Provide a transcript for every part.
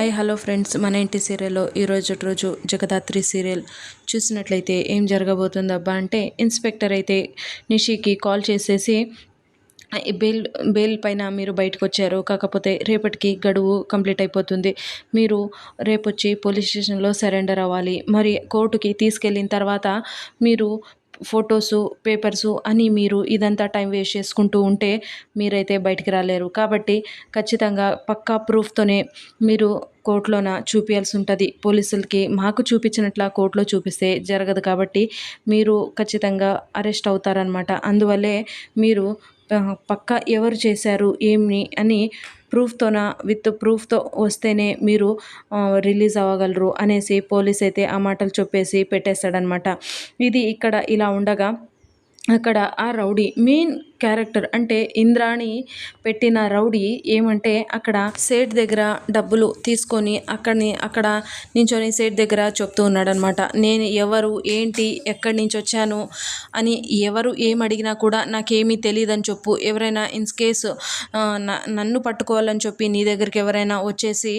Hi hello friends. మన ఇంటి సీరియల్లో ఈరోజు రోజు జగదాత్రి సీరియల్ చూసినట్లయితే ఏం జరగబోతుందబ్బా అంటే ఇన్స్పెక్టర్ అయితే నిషికి కాల్ చేసేసి బెయిల్ బెయిల్ పైన మీరు బయటకు వచ్చారు కాకపోతే రేపటికి గడువు కంప్లీట్ అయిపోతుంది. మీరు రేపు వచ్చి పోలీస్ స్టేషన్లో సరెండర్ అవ్వాలి. మరి కోర్టుకి తీసుకెళ్ళిన తర్వాత మీరు ఫొటోసు పేపర్సు అని మీరు ఇదంతా టైం వేస్ట్ చేసుకుంటూ ఉంటే మీరైతే బయటికి రాలేరు. కాబట్టి ఖచ్చితంగా పక్కా ప్రూఫ్తోనే మీరు కోర్టులోన చూపించాల్సి ఉంటుంది పోలీసులకి మాకు చూపించినట్ల కోర్టులో చూపిస్తే జరగదు కాబట్టి మీరు ఖచ్చితంగా అరెస్ట్ అవుతారనమాట అందువల్లే మీరు పక్క ఎవరు చేశారు ఏమి అని ప్రూఫ్తోన విత్ ప్రూఫ్తో వస్తేనే మీరు రిలీజ్ అవ్వగలరు అనేసి పోలీస్ అయితే ఆ మాటలు చెప్పేసి పెట్టేస్తాడనమాట ఇది ఇక్కడ ఇలా ఉండగా అక్కడ ఆ రౌడీ మెయిన్ క్యారెక్టర్. అంటే ఇంద్రాణి పెట్టిన రౌడీ ఏమంటే అక్కడ సేట్ దగ్గర డబ్బులు తీసుకొని అక్కడిని అక్కడ నించొని సేట్ దగ్గర చెప్తూ ఉన్నాడనమాట. నేను ఎవరు ఏంటి ఎక్కడి నుంచి వచ్చాను అని ఎవరు ఏం అడిగినా కూడా నాకేమీ తెలియదని చెప్పు. ఎవరైనా ఇన్ కేసు నన్ను పట్టుకోవాలని చెప్పి నీ దగ్గరికి ఎవరైనా వచ్చేసి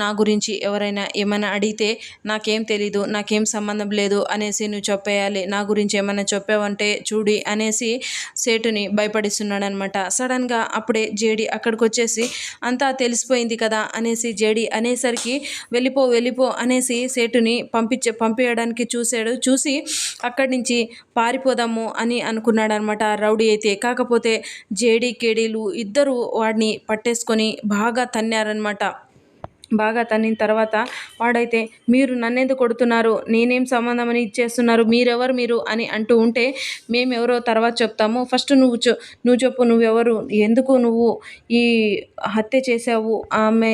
నా గురించి ఎవరైనా ఏమైనా అడిగితే నాకేం తెలీదు నాకేం సంబంధం లేదు అనేసి నువ్వు చెప్పేయాలి. నా గురించి ఏమైనా చెప్పావంటే చూడి అనేసి సేటు కూర్చొని భయపడిస్తున్నాడు అనమాట సడన్గా అప్పుడే జేడి అక్కడికి వచ్చేసి అంతా తెలిసిపోయింది కదా అనేసి జేడి అనేసరికి వెళ్ళిపో వెళ్ళిపో అనేసి సేటుని పంపించే పంపించడానికి చూశాడు. చూసి అక్కడి నుంచి పారిపోదాము అని అనుకున్నాడు అనమాట రౌడీ అయితే. కాకపోతే జేడి కేడీలు ఇద్దరు వాడిని పట్టేసుకొని బాగా తన్నారనమాట. బాగా తన్నిన తర్వాత వాడైతే మీరు నన్నెందుకు కొడుతున్నారు? నేనేం సంబంధం అని ఇచ్చేస్తున్నారు? మీరెవరు మీరు? అని అంటూ ఉంటే మేమెవరో తర్వాత చెప్తాము. ఫస్ట్ నువ్వు నువ్వు చెప్పు. నువ్వెవరు? ఎందుకు నువ్వు ఈ హత్య చేసావు ఆమె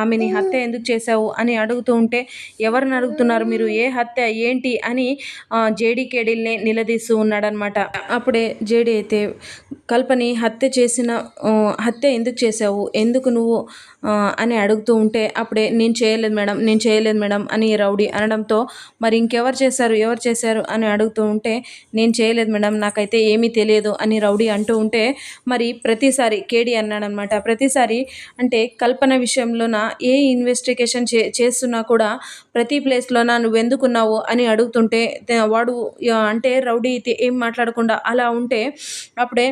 ఆమెని హత్య ఎందుకు చేసావు అని అడుగుతూ ఉంటే ఎవరిని అడుగుతున్నారు మీరు? ఏ హత్య? ఏంటి? అని జేడీ కేడీల్ని నిలదీస్తూ ఉన్నాడనమాట. అప్పుడే జేడీ అయితే కల్పని హత్య చేసిన హత్య ఎందుకు చేసావు ఎందుకు నువ్వు అని అడుగుతూ ఉంటే అప్పుడే నేను చేయలేదు మేడం నేను చేయలేదు మేడం అని రౌడీ అనడంతో మరి ఇంకెవరు చేశారు? ఎవరు చేశారు? అని అడుగుతూ ఉంటే నేను చేయలేదు మేడం నాకైతే ఏమీ తెలియదు అని రౌడీ అంటూ ఉంటే మరి ప్రతిసారి కేడీ అన్నాడనమాట. ప్రతిసారి అంటే కల్పన విషయంలోన ఏ ఇన్వెస్టిగేషన్ చే చేస్తున్నా కూడా ప్రతి ప్లేస్లోన నువ్వు ఎందుకున్నావు అని అడుగుతుంటే వాడు అంటే రౌడీ ఏం మాట్లాడకుండా అలా ఉంటే అప్పుడే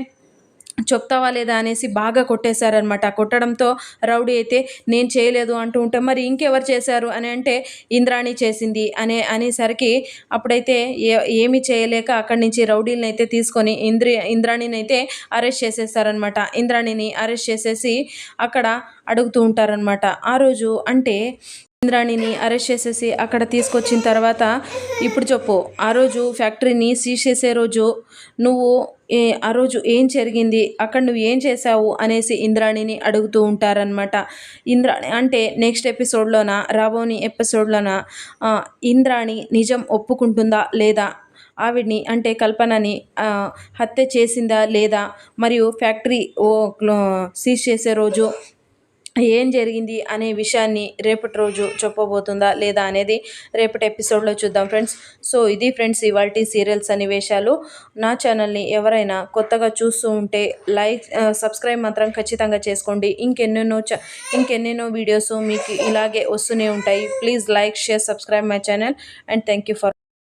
చెప్తావా లేదా అనేసి బాగా కొట్టేశారనమాట కొట్టడంతో రౌడీ అయితే నేను చేయలేదు అంటూ ఉంటే మరి ఇంకెవరు చేశారు? అని అంటే ఇంద్రాణి చేసింది అనే అనేసరికి అప్పుడైతే ఏ ఏమి చేయలేక అక్కడి నుంచి రౌడీని అయితే తీసుకొని ఇంద్రి ఇంద్రాణిని అయితే అరెస్ట్ చేసేసారనమాట ఇంద్రాణిని అరెస్ట్ చేసేసి అక్కడ అడుగుతూ ఉంటారనమాట ఆ రోజు అంటే ఇంద్రాణిని అరెస్ట్ చేసేసి అక్కడ తీసుకొచ్చిన తర్వాత ఇప్పుడు చెప్పు ఆ రోజు ఫ్యాక్టరీని సీజ్ చేసే రోజు నువ్వు ఏ ఆ రోజు ఏం జరిగింది అక్కడ నువ్వు ఏం చేసావు అనేసి ఇంద్రాణిని అడుగుతూ ఉంటారనమాట ఇంద్రాణి అంటే నెక్స్ట్ ఎపిసోడ్లోన రాబోని ఎపిసోడ్లోన ఇంద్రాణి నిజం ఒప్పుకుంటుందా లేదా ఆవిడ్ని అంటే కల్పనని హత్య చేసిందా లేదా మరియు ఫ్యాక్టరీ ఓ సీజ్ చేసే రోజు ఏం జరిగింది అనే విషయాన్ని రేపటి రోజు చెప్పబోతుందా లేదా అనేది రేపటి ఎపిసోడ్లో చూద్దాం ఫ్రెండ్స్. సో ఇది ఫ్రెండ్స్ ఇవాళ సీరియల్స్ అనివేశాలు నా ఛానల్ని ఎవరైనా కొత్తగా చూస్తూ ఉంటే లైక్ సబ్స్క్రైబ్ మాత్రం ఖచ్చితంగా చేసుకోండి. ఇంకెన్నెన్నో చ ఇంకెన్నెన్నో వీడియోస్ మీకు ఇలాగే వస్తూనే ఉంటాయి. Please like share subscribe my channel and thank you for